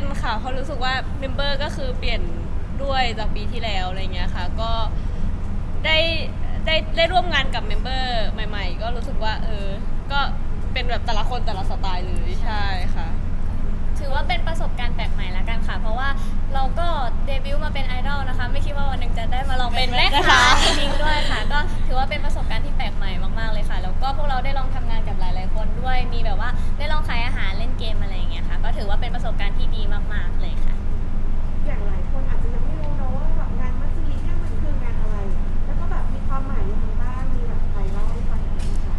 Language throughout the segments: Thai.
นค่ะเพราะรู้สึกว่าเมมเบอร์ก็คือเปลี่ยนด้วยจากปีที่แล้วอะไรเงี้ยค่ะ ก็ได้ได้ได้ร่วมงานกับเมมเบอร์ใหม่ ๆ ก็รู้สึกว่า เออ ก็เป็นแบบแต่ละคนแต่ละสไตล์เลยใช่ค่ะ ถือว่าเป็นประสบการณ์แปลกใหม่ละกันค่ะ เพราะว่าเราก็เดบิวต์มาเป็นไอดอลนะคะ ไม่คิดว่าวันหนึ่งจะได้มาลองเป็นแม่ค้าจริงๆด้วยค่ะ ก็ถือว่าเป็นประสบการณ์ที่แปลกใหม่มากๆเลยค่ะ แล้วก็พวกเราได้ลองทำงานกับหลายๆคนด้วย มีแบบว่าได้ลองขายอาหารเล่นเกมอะไรอย่างเงี้ยค่ะ ก็ถือว่าเป็นประสบการณ์ที่ดีมากๆเลยค่ะ อย่างหลายคนอาจจะยังไม่รู้นะว่าแบบงานมัสลีเนี่ยมันคืองานอะไร แล้วก็แบบมีความหมายยังไงบ้าง มีแบบใครเล่าให้ฟังหน่อยนะคะ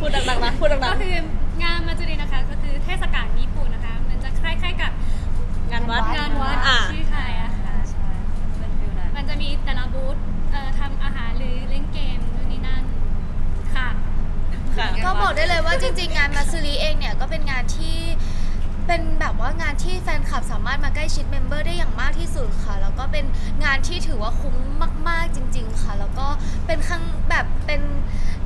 พูดดังๆนะพูดดัก็งคืองานมาจุรินะคะ ก็คือเทศกาลญี่ปุ่นนะคะ มันจะคล้ายๆกับๆงานวัด งานวัดอ่าชื่อไทยอะค่ะ มันจะมีแต่ละบูธเอ่อทำอาหารหรือ ว่าจริงๆ งานมาซูรีเองเนี่ยก็เป็นงานที่เป็นแบบว่างานที่แฟนคลับสามารถมาใกล้ชิดเมมเบอร์ได้อย่างมากที่สุดค่ะ แล้วก็เป็นงานที่ถือว่าคุ้มมาก ๆจริง ๆ ค่ะ แล้วก็เป็นครั้งแบบเป็น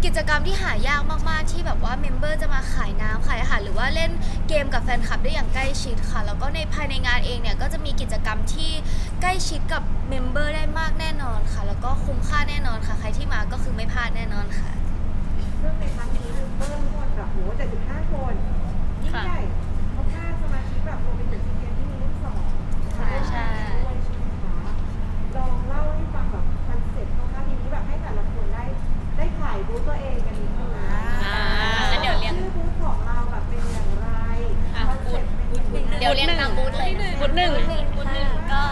กิจกรรมที่หายากมากๆ ที่แบบว่าเมมเบอร์จะมาขายน้ำขายอาหารหรือว่าเล่นเกมกับแฟนคลับได้อย่างใกล้ชิดค่ะ แล้วก็ในภายในงานเองเนี่ยก็จะมีกิจกรรมที่ใกล้ชิดกับเมมเบอร์ได้มากแน่นอนค่ะ แล้วก็คุ้มค่าแน่นอนค่ะ ใครที่มาก็คือไม่พลาดแน่นอนค่ะ ซึ่งในครั้งนี้เมมเบอร์ทั้งหมดแบบโห75คนยิ่งใหญ่เพราะค่าสมาชิกแบบรวมไปถึงซีเกมที่มีรุ่นสองใช่ใช่ ด้วยใช่ไหมคะลองเล่าให้ฟังแบบคอนเซ็ปต์คร่าวๆทีนี้แบบให้แต่ละคนได้ได้ถ่ายบูธตัวเองกันนิดนึงนะอ่างั้นเดี๋ยวเรียง ชื่อบูธของเราแบบเป็นอย่างไรอะคอนเซ็ปต์เป็นยังไงเดี๋ยวเรียงตามบูธเลยบูธหนึ่งบูธหนึ่งก็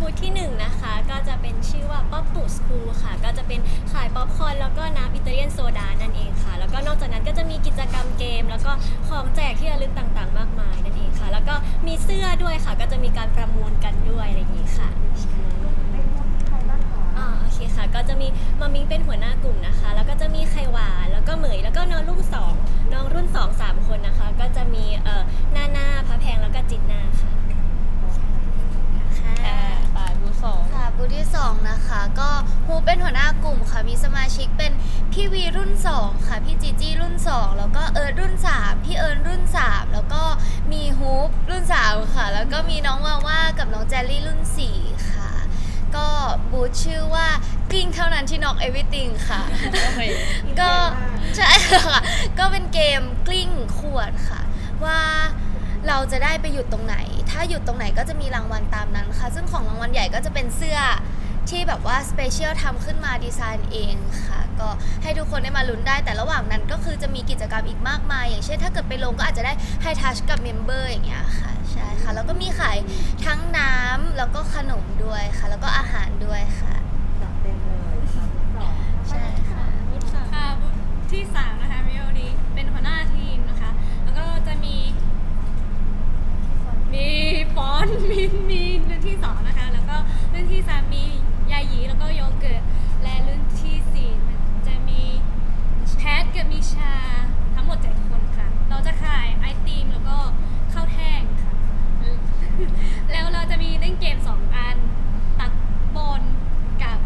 บูธที่หนึ่งนะคะ ก็จะเป็นชื่อว่าป๊อปปูสคูลค่ะ ก็จะเป็นขายป๊อปคอร์นแล้วก็น้ำอิตาเลียนโซดานั่น จากนั้นก็จะมีกิจกรรมเกม แล้วก็ของแจกที่ระลึกต่างๆ มากมายนั่นเองค่ะ แล้วก็มีเสื้อด้วยค่ะ ก็จะมีการประมูลกันด้วยอะไรอย่างนี้ค่ะเป็นบูธที่ใครบ้างคะอ่าโอเคค่ะ ก็จะมีมามิงเป็นหัวหน้ากลุ่มนะคะ แล้วก็จะมีไข่หวานแล้วก็เหมยแล้วก็น้องรุ่นสองน้องรุ่นสองสามคนนะคะ ก็จะมีเอ่อหน้าหน้าพระแพงแล้วก็จิตหน้าค่ะ มค่ะมีสมาชิกเป็นพี่วีรุ่น 2 ค่ะ พี่จีจี้รุ่น 2 แล้วก็เอิร์ธรุ่น 3 พี่เอิร์นรุ่น 3 แล้วก็มีฮูปรุ่น 3 ค่ะ แล้วก็มีน้องวาว่ากับน้องแจลลี่รุ่น 4 ค่ะ ก็บูธชื่อว่ากลิ้งเท่านั้นที่น็อกเอวิติงค่ะโอเคก็ใช่ค่ะ ก็เป็นเกมกลิ้งขวดค่ะ ว่าเราจะได้ไปหยุดตรงไหน ถ้าหยุดตรงไหนก็จะมีรางวัลตามนั้นค่ะ ซึ่งของรางวัลใหญ่ก็จะเป็นเสื้อ ที่แบบว่าสเปเชียลทำขึ้นมาดีไซน์เองค่ะ ก็ให้ทุกคนได้มาลุ้นได้ แต่ระหว่างนั้นก็คือจะมีกิจกรรมอีกมากมาย อย่างเช่นถ้าเกิดไปลงก็อาจจะได้ให้ทัชกับเมมเบอร์อย่างเงี้ยค่ะ ใช่ค่ะ แล้วก็มีขายทั้งน้ำแล้วก็ขนมด้วยค่ะ แล้วก็อาหารด้วยค่ะ จัดเต็มเลยค่ะบูธสองใช่ค่ะบูธสามค่ะบูธที่สามนะคะมิโอดีเป็นหัวหน้าทีมนะคะ แล้วก็จะมี มีฟอนต์ มีมีรุ่นที่สองนะคะ แล้วก็รุ่นที่สามมียาหยีแล้วก็โยเกิร์ตและรุ่นที่สี่จะมีแพทกับมีชาทั้งหมดเจ็ดคนค่ะ เราจะขายไอติมแล้วก็ข้าวแท่งค่ะ แล้วเราจะมีเล่นเกมสองอัน ตักบอลกับ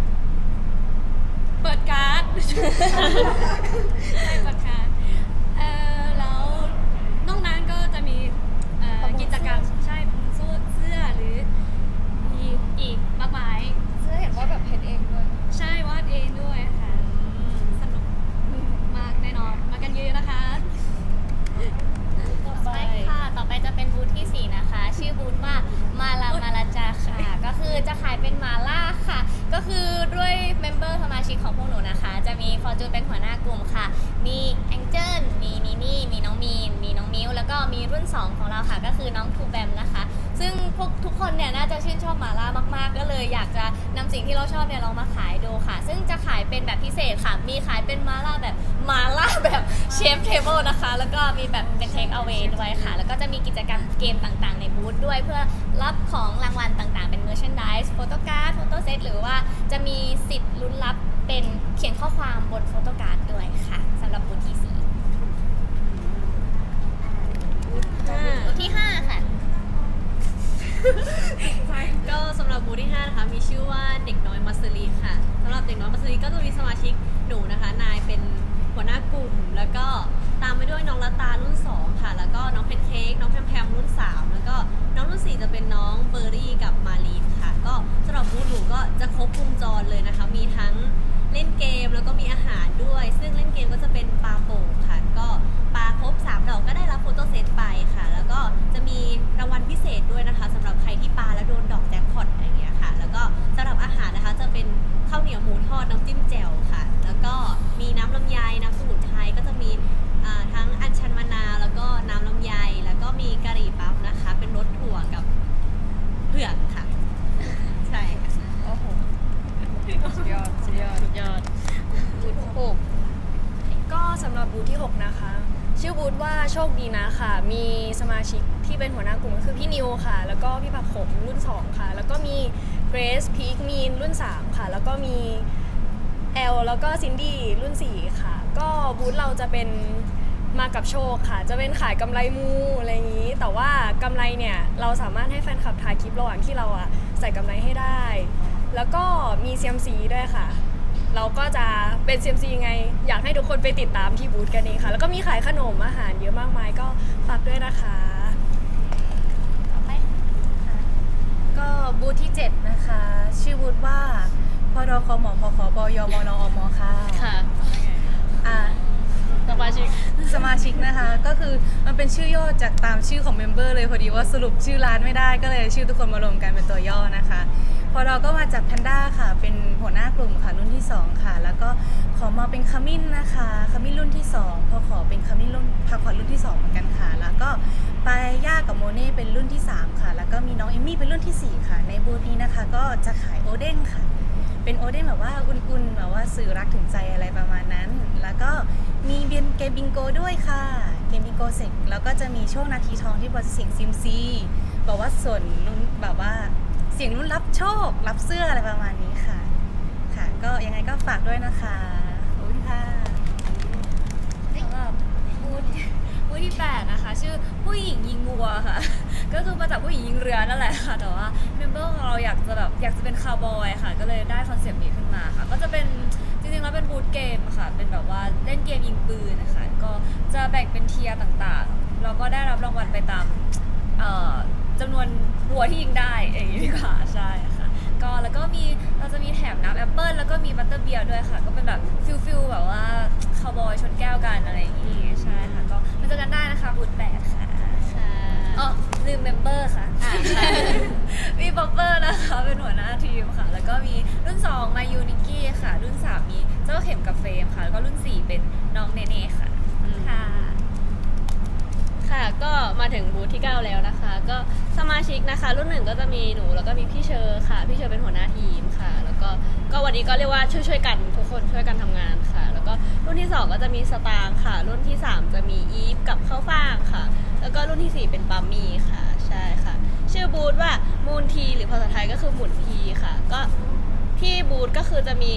เปิดการ์ด ใช่เปิดการ์ดเอ่อแล้วนอกนั้นก็จะมีเอ่อกิจกรรมใช่เสื้อเสื้อหรือมีอีกมากมาย เสื้อเห็นว่าแบบเพ้นเองด้วย ใช่วาดเองด้วยค่ะ สนุกมากแน่นอน มากันเยอะๆนะคะ ใช่ค่ะ ต่อไปจะเป็นบูธที่ 4 นะคะ ชื่อบูธว่ามาลามาลาจาค่ะ ก็คือจะขายเป็นมาล่าค่ะ ก็คือด้วยเมมเบอร์สมาชิกของพวกหนูนะคะ จะมี ฟอร์จูนเป็นหัวหน้ากลุ่มค่ะ มีแองเจิลมีนีนี่ มีน้องมีน มีน้องมิวแล้วก็มีรุ่น 2 ของเราค่ะ ก็คือน้องทูแบมนะคะ ซึ่งพวกทุกคนเนี่ยน่าจะชื่นชอบหมาล่ามาก ๆ ก็เลยอยากจะนำสิ่งที่เราชอบเนี่ยลองมาขายดูค่ะ ซึ่งจะขายเป็นแบบพิเศษค่ะ มีขายเป็นมาล่าแบบมาล่าแบบเชฟเทเบิลนะคะ แล้วก็มีแบบเป็นเทคเอา a y ด้วยค่ะ แล้วก็จะมีกิจกรรมเกมต่างๆ ในบูธด้วยเพื่อรับของรางวัลต่างๆ เป็นเมอร์ชนดิสโฟโต้การ์ดโฟโต้เซตหรือว่าจะมีสิทธิ์ลุ้นรับเป็น ขียนข้อความบนโฟโต้การ์ดด้วยค่ะสำหรับบูธที่สี่ห้าบูธที่ห้าค่ะ ก็สำหรับบูธที่5นะคะมีชื่อว่าเด็กน้อยมัสลีค่ะสำหรับเด็กน้อยมัสลีก็จะมีสมาชิกหนูนะคะ นายเป็นหัวหน้ากลุ่ม แล้วก็ตามไปด้วยน้องละตารุ่น2ค่ะ แล้วก็น้องเพนเค้กน้องแพมแพมรุ่นเบอร์รี่กับมารีนค่ะ ก็สำหรับบูธหนูก็จะครบวงจรเลยนะคะ มีทั้ง ด้วย ซึ่งเล่นเกมก็จะเป็นปลาโป่งค่ะ ก็ปลาครบ3ดอกก็ได้รับโฟโต้เซตไปค่ะ แล้วก็จะมีรางวัลพิเศษด้วยนะคะสำหรับใครที่ปลาแล้วโดนดอกแจ็คพอตอะไรอย่างเงี้ยค่ะ แล้วก็สำหรับอาหารนะคะจะเป็นข้าวเหนียวหมูทอดน้ำจิ้มแจ่วค่ะ แล้วก็มีน้ำลำไยน้ำสมุนไพรก็จะมีอ่าทั้งอัญชันมะนาวแล้วก็น้ำลำไยแล้วก็มีกะหรี่ปั๊บนะคะ เป็นรสถั่วกับเผือกค่ะ ใช่ค่ะ โอ้โหสุดยอดสุดยอดสุดยอดบูธหก ก็สำหรับบูธที่ 6 นะคะ ชื่อบูธว่า โชคดีนะค่ะมีสมาชิกที่เป็นหัวหน้ากลุ่มก็คือพี่นิวค่ะ แล้วก็พี่ผักขมรุ่น 2 ค่ะ แล้วก็มีเกรซพีคมีนรุ่น 3 ค่ะ แล้วก็มีแอลแล้วก็ซินดี้รุ่น 4 ค่ะ ก็บูธเราจะเป็นมากับโชคค่ะ จะเป็นขายกำไรมูอะไรอย่างนี้ แต่ว่ากำไรเนี่ยเราสามารถให้แฟนคลับถ่ายคลิประหว่างที่เราอะใส่กำไรให้ได้ แล้วก็มีเซียมซีด้วยค่ะ เราก็จะเป็น CMC ยังไง อยากให้ทุกคนไปติดตามที่บูธกันเองค่ะ แล้วก็มีขายขนมอาหารเยอะมากมายก็ฝากด้วยนะคะ ต่อไปค่ะก็บูธที่ 7 นะคะ ชื่อบูธว่าพรคมพคบยมนอมค่ะ ค่ะ อ่า สมาชิก สมาชิกนะคะ ก็คือมันเป็นชื่อย่อจากตามชื่อของเมมเบอร์เลยพอดีว่าสรุปชื่อร้านไม่ได้ก็เลยชื่อทุกคนมารวมกันเป็นตัวย่อนะคะ พอเราก็มาจากแพนด้าค่ะ เป็นหัวหน้ากลุ่มค่ะรุ่นที่ 2 ค่ะ แล้วก็ขอมาเป็นขมิ้นนะคะขมิ้นรุ่นที่ 2 พอขอเป็นขมิ้นรุ่นพาขอรุ่นที่ 2 เหมือนกันค่ะ แล้วก็ไปย่ากับโมเน่เป็นรุ่นที่ 3 ค่ะ แล้วก็มีน้องเอมมี่เป็นรุ่นทีสี่4 ค่ะ ในบูธนี้นะคะ ก็จะขายโอเด้งค่ะ เป็นโอเด้งแบบว่าอุ่นๆแบบว่าสื่อรักถึงใจอะไรประมาณนั้น แล้วก็มีเบียนเกมบิงโกด้วยค่ะ เกมบิงโกเสร็จแล้วก็จะมีช่วงนาทีทองที่บอสเสียงซิมซีบอกว่าส่วนลุ้นแบบว่าเสียงลุ้นรับโชครับเสื้ออะไรประมาณนี้ค่ะ ค่ะ ก็ยังไงก็ฝากด้วยนะคะขอบคุณค่ะ สำหรับบูธ บูธที่8นะคะ ชื่อผู้หญิงยิงวัวค่ะ ก็คือมาจากผู้หญิงยิงเรือนั่นแหละค่ะ แต่ว่าเมมเบอร์ของเราอยากจะแบบอยากจะเป็นคาวบอยค่ะ ก็เลยได้คอนเซปต์นี้ขึ้นมาค่ะ ก็จะเป็นจริงๆแล้วเป็นบูธเกมค่ะ เป็นแบบว่าเล่นเกมยิงปืนนะคะ ก็จะแบ่งเป็นเทียร์ต่างๆเราก็ได้รับรางวัลไปตามจำนวนวัวที่ยิงได้อย่างนี้ดีกว่าใช่ค่ะ ก็แล้วก็มีเราจะมีแถมน้ำแอปเปิลแล้วก็มีบัตเตอร์เบียร์ด้วยค่ะ ก็เป็นแบบฟิลฟิลแบบว่าคาวบอยชนแก้วกันอะไรอย่างงี้ใช่ค่ะ มาเจอกันได้นะคะบูธแปดค่ะค่ะอ๋อลืมเมมเบอร์ค่ะ อ่าใช่ มีป๊อปเปอร์นะคะ เป็นหัวหน้าทีมค่ะ แล้วก็มีรุ่น 2 มายูนิกี้ค่ะ รุ่น 3 มีเจ้าเข็มกับเฟรมค่ะ แล้วก็รุ่น 4 เป็นน้องเนเน่ค่ะ ค่ะ ค่ะ ก็มาถึงบูธที่ 9 แล้วนะคะ ก็สมาชิกนะคะ รุ่นหนึ่งก็จะมีหนูแล้วก็มีพี่เชอร์ค่ะ พี่เชอร์เป็นหัวหน้าทีมค่ะ แล้วก็ก็วันนี้ก็เรียกว่าช่วยๆกันทุกคนช่วยกันทำงานค่ะ แล้วก็รุ่นที่ 2 ก็จะมีสตางค์ค่ะ รุ่นที่ 3 จะมีอีฟกับข้าวฟ่างค่ะ แล้วก็รุ่นทีสี่4 เป็นปัมมี่ค่ะใช่ค่ะ ชื่อบูธว่ามูนทีหรือภาษาไทยก็คือหมุนทีค่ะ ก็ที่บูธก็คือจะมี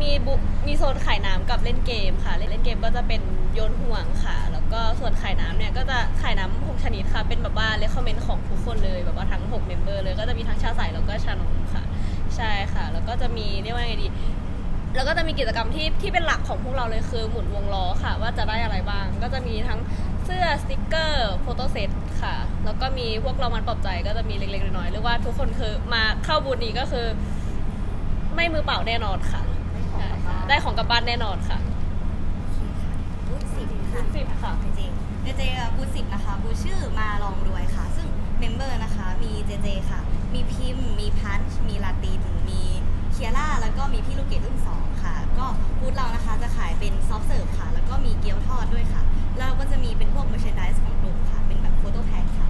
มีบุมีโซนขายน้ำกับเล่นเกมค่ะ เล่นเล่นเกมก็จะเป็นโยนห่วงค่ะแล้ว ก็ส่วนขายน้ำเนี่ยก็จะขายน้ำหกชนิดค่ะ เป็นแบบว่าเลคคอมเมนต์ของทุกคนเลย แบบว่าทั้ง6เมมเบอร์เลยก็จะมีทั้งชาใสแล้วก็ชานมค่ะ ใช่ค่ะ แล้วก็จะมีเรียกว่าไงดี แล้วก็จะมีกิจกรรมที่ที่เป็นหลักของพวกเราเลยคือหมุนวงล้อค่ะ ว่าจะได้อะไรบ้าง ก็จะมีทั้งเสื้อสติกเกอร์โฟโต้เซตค่ะ แล้วก็มีพวกรางวัลปลอบใจก็จะมีเล็กๆน้อยๆเรียกว่าทุกคนคือมาเข้าบูธนี้ก็คือ ไม่มือเปล่าแน่นอนค่ะใช่ค่ะได้ของกลับบ้านแน่นอนค่ะ ค่ะสิบค่ะ จริงๆเจเจกับบูธสิบนะคะบูธชื่อมาลองรวยค่ะ ซึ่งเมมเบอร์นะคะมีเจเจค่ะ มีพิมพ์ มีพันช์มีลาติน มีเคียร่า แล้วก็มีพี่ลูกเกดรุ่นสองค่ะ ก็บูธเรานะคะจะขายเป็นซอฟต์เสิร์ฟค่ะ แล้วก็มีเกี๊ยวทอดด้วยค่ะ แล้วก็จะมีเป็นพวก merchandise ของกลุ่มค่ะ เป็นแบบโฟโต้แท็กค่ะแล้วพวกเราก็จะ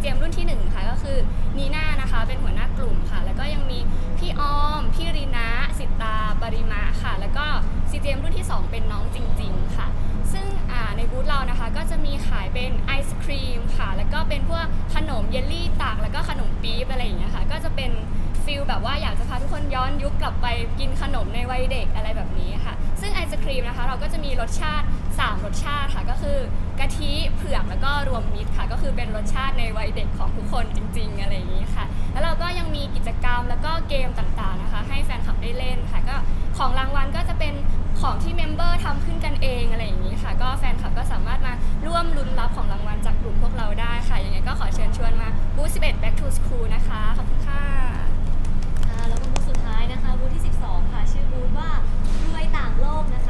เจมรุ่นที่ 1 ค่ะ ก็คือนีน่านะคะ เป็นหัวหน้ากลุ่มค่ะ แล้วก็ยังมีพี่ออม พี่รินะสิตาปริมาค่ะ แล้วก็ซีเจมรุ่นที่ 2 เป็นน้องจริง ๆ ค่ะ ซึ่งในบูธเรานะคะก็จะมีขายเป็นไอศครีมค่ะ แล้วก็เป็นพวกขนมเยลลี่ตาก แล้วก็ขนมปี๊บอะไรอย่างเงี้ยค่ะ ก็จะเป็นฟิลแบบว่าอยากจะพาทุกคนย้อนยุคกลับไปกินขนมในวัยเด็กอะไรแบบนี้ค่ะ ซึ่งไอศครีมนะคะ เราก็จะมีรสชาติ 3 รสชาติค่ะ ก็คือือกแล้วก็รวมมิตรค่ะ ก็คือเป็นรสชาติในวัยเด็กของทุกคนจริง ๆ อะไรอย่างนี้ค่ะ แล้วเราก็ยังมีกิจกรรมแล้วก็เกมต่างๆนะคะ ให้แฟนคลับได้เล่นค่ะ ก็ของรางวัลก็จะเป็นของที่เมมเบอร์ทำขึ้นกันเองอะไรอย่างนี้ค่ะ ก็แฟนคลับก็สามารถมาร่วมลุ้นรับของรางวัลจากกลุ่มพวกเราได้ค่ะ ยังไงก็ขอเชิญชวนมาบูธ11 Back to School นะคะ ขอบคุณค่ะแล้วก็บูธสุดท้ายนะคะบูธที่ 12 ค่ะ ชื่อบูธว่ารวยต่างโลกนะคะ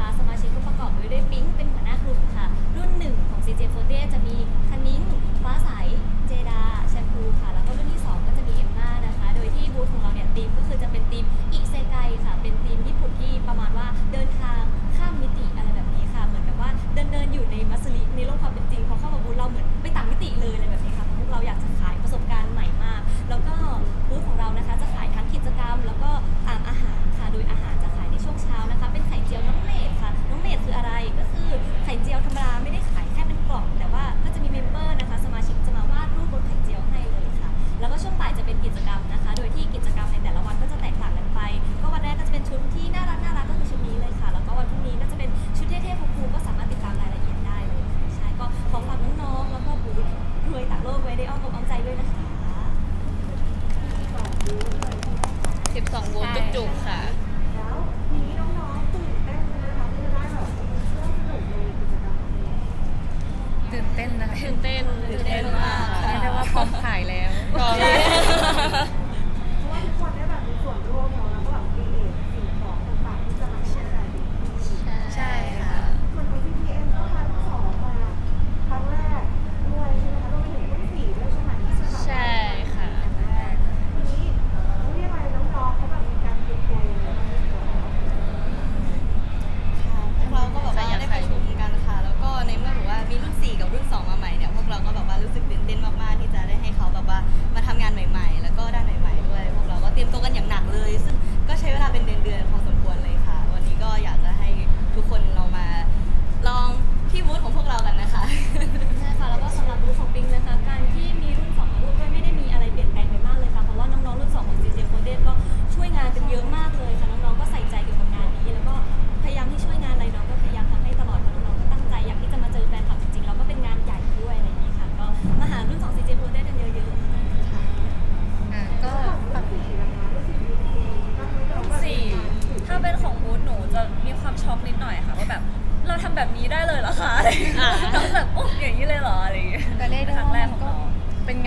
Yeah.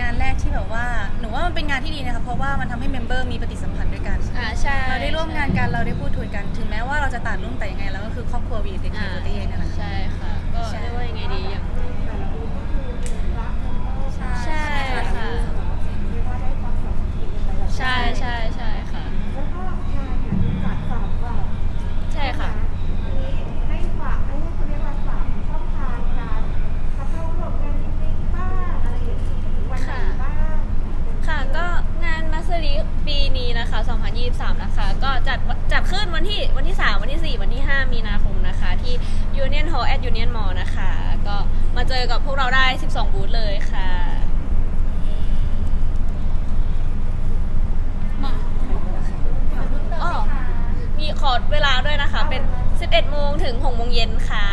านแรกที่แบบว่าหนูว่ามันเป็นงานที่ดีนะคะเพราะว่ามันทำให้เมมเบอร์มีปฏิสัมพันธ์ด้วยกัน อ่าใช่เราได้ร่วมงานกันเราได้พูดถุยกัน ถึงแม้ว่าเราจะต่างรุ่นแต่ยังไงเราก็คือครอบครัววีเด็กเด็อ่ากตัเองนั่นแหละ ใช่ค่ะ ก็เรียกว่ายังไงดีอย่าง ใช่ค่ะ ใช่ใช่ใช่ วันที่ 3 วันที่ 4 วันที่ 5 มีนาคมนะคะ ที่ Union Hall at Union Mall นะคะ ก็มาเจอกับพวกเราได้ 12 บูธเลยค่ะมาอ๋อมีขอเวลาด้วยนะคะ เป็น 11 โมงถึง 6 โมงเย็นค่ะ